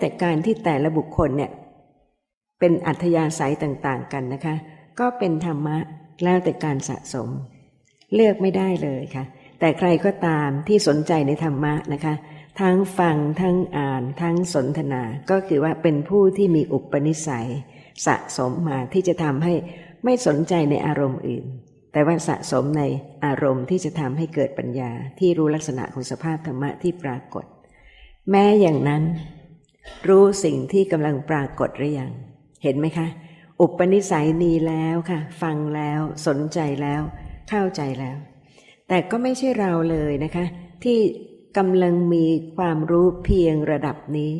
แต่การที่แต่ละบุคคลเนี่ยเป็นอัธยาศัยต่างๆกันนะคะ ก็เป็นธรรมะแล้วแต่การสะสม เลือกไม่ได้เลยค่ะ แต่ใครก็ตามที่สนใจในธรรมะนะคะ ทั้งฟังทั้งอ่านทั้งสนทนา ก็คือว่าเป็นผู้ที่มีอุปนิสัย สะสมมาที่จะทำให้ไม่สนใจในอารมณ์อื่น แต่ว่าสะสมในอารมณ์ที่จะทำให้เกิดปัญญาที่รู้ลักษณะของสภาพธรรมะที่ปรากฏ แม้อย่างนั้น รู้สิ่งที่กำลังปรากฏหรือยัง เห็นไหมคะ อุปนิสัยมีแล้วค่ะ ฟังแล้วสนใจแล้ว เข้าใจแล้ว แต่ก็ไม่ใช่เราเลยนะคะ ที่กำลังมีความรู้เพียงระดับนี้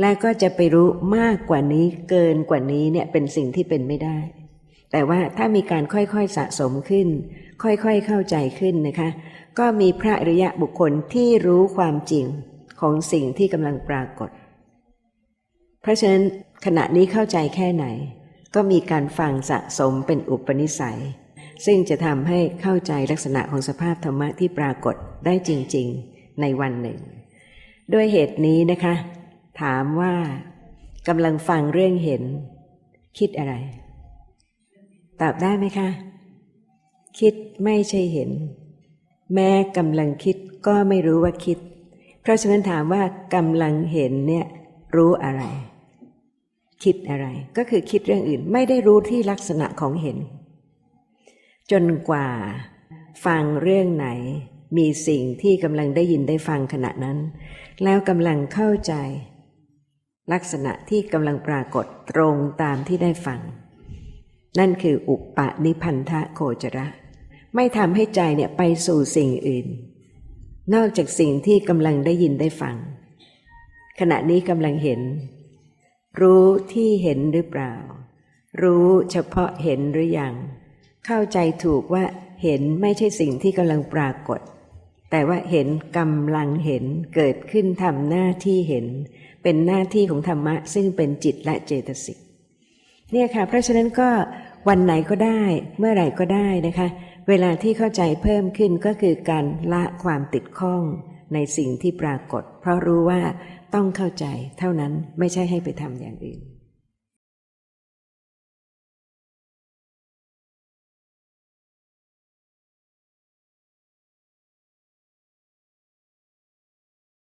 และก็จะไปรู้มากกว่านี้เกินกว่านี้เนี่ยเป็นสิ่งที่เป็นไม่ได้ แต่ว่าถ้ามีการค่อยๆสะสมขึ้น ค่อยๆเข้าใจขึ้นนะคะ ก็มีพระอริยะบุคคลที่รู้ความจริงของสิ่งที่กำลังปรากฏ เพราะฉะนั้นขณะนี้เข้าใจแค่ไหน ก็มีการฟังสะสมเป็นอุปนิสัย ซึ่งจะทำให้เข้าใจลักษณะของสภาพธรรมะที่ปรากฏได้จริง ๆ ในวันหนึ่ง ด้วยเหตุนี้นะคะ ถามว่ากำลังฟังเรื่องเห็น คิดอะไร ตอบได้ไหมคะ คิดไม่ใช่เห็น แม้กำลังคิดก็ไม่รู้ว่าคิด เพราะฉะนั้นถามว่ากำลังเห็นเนี่ยรู้อะไร คิดอะไร ก็คือคิดเรื่องอื่นไม่ได้รู้ที่ลักษณะของเห็น จนกว่าฟังเรื่องไหน มีสิ่งที่กำลังได้ยินได้ฟังขณะนั้น แล้วกำลังเข้าใจ ลักษณะที่กำลังปรากฏตรงตามที่ได้ฟัง นั่นคืออุปปนิพันธะโคจระ ไม่ทำให้ใจเนี่ยไปสู่สิ่งอื่น นอกจากสิ่งที่กำลังได้ยินได้ฟัง ขณะนี้กำลังเห็น รู้ที่เห็นหรือเปล่า รู้เฉพาะเห็นหรือยัง เข้าใจถูกว่าเห็นไม่ใช่สิ่งที่กำลังปรากฏ แต่ว่าเห็นกำลังเห็นเกิดขึ้นทำหน้าที่เห็น เป็นหน้าที่ของธรรมะ ซึ่งเป็นจิตและเจตสิกเนี่ยค่ะ เพราะฉะนั้นก็วันไหนก็ได้เมื่อไหร่ก็ได้นะคะ เวลาที่เข้าใจเพิ่มขึ้นก็คือการละความติดข้อง ในสิ่งที่ปรากฏ เพราะรู้ว่าต้องเข้าใจเท่านั้นไม่ใช่ให้ไปทำอย่างอื่น